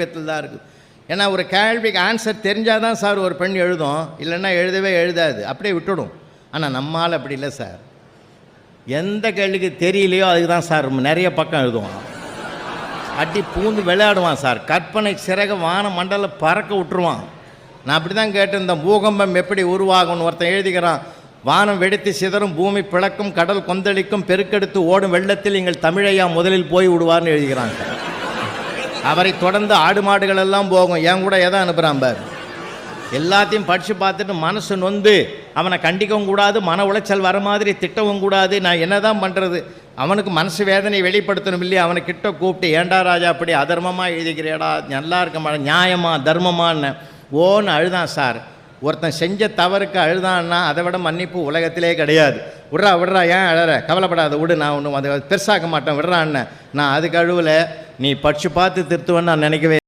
விதத்தில் தான் இருக்குது ஏன்னா ஒரு கேள்விக்கு ஆன்சர் தெரிஞ்சால் தான் சார் ஒரு பெண் எழுதும். இல்லைன்னா எழுதவே எழுதாது. அப்படியே விட்டுடும். ஆனால் நம்மால் அப்படி இல்லை சார். எந்த கேள்விக்கு தெரியலையோ அதுக்கு தான் சார் நிறைய பக்கம் எழுதுவான். அடி பூந்து விளையாடுவான் சார். கற்பனை சிறக வான மண்டல பறக்க விட்டுருவான். நான் அப்படி தான் கேட்டிருந்தேன் பூகம்பம் எப்படி உருவாகும்னு ஒருத்தன் எழுதிக்கிறான். வானம் வெடித்து சிதறும் பூமி பிளக்கும் கடல் கொந்தளிக்கும் பெருக்கெடுத்து ஓடும் வெள்ளத்தில் எங்கள் தமிழையா முதலில் போய் விடுவார்னு எழுதிக்கிறான் சார். அவரை தொடர்ந்து ஆடு மாடுகள் எல்லாம் போகும். என் கூட எதை அனுப்புகிறான் பார்? எல்லாத்தையும் படித்து பார்த்துட்டு மனசு நொந்து அவனை கண்டிக்கவும் கூடாது மன உளைச்சல் வர மாதிரி திட்டவும் கூடாது. நான் என்ன தான் பண்ணுறது அவனுக்கு மனசு வேதனை வெளிப்படுத்தணும் இல்லையா? அவனை கிட்ட கூப்பிட்டு ஏண்டா ராஜா அப்படி அதர்மமாக எழுதிக்கிறேடா நல்லா இருக்க மாட்டேன் நியாயமா தர்மமான்னு. ஓன்னு அழுதான் சார். ஒருத்தன் செஞ்ச தவறுக்கு அழுதான்னா அதை விட மன்னிப்பு உலகத்திலே கிடையாது. விட்றா விட்றா ஏன் அழற? கவலைப்படாத விடு நான் ஒன்றும் அதை பெருசாக்க மாட்டேன் விட்றான்னு. நான் அதுக்கு அழுவலை. நீ பட்சு பார்த்து திருத்துவன்னு நான் நினைக்கவே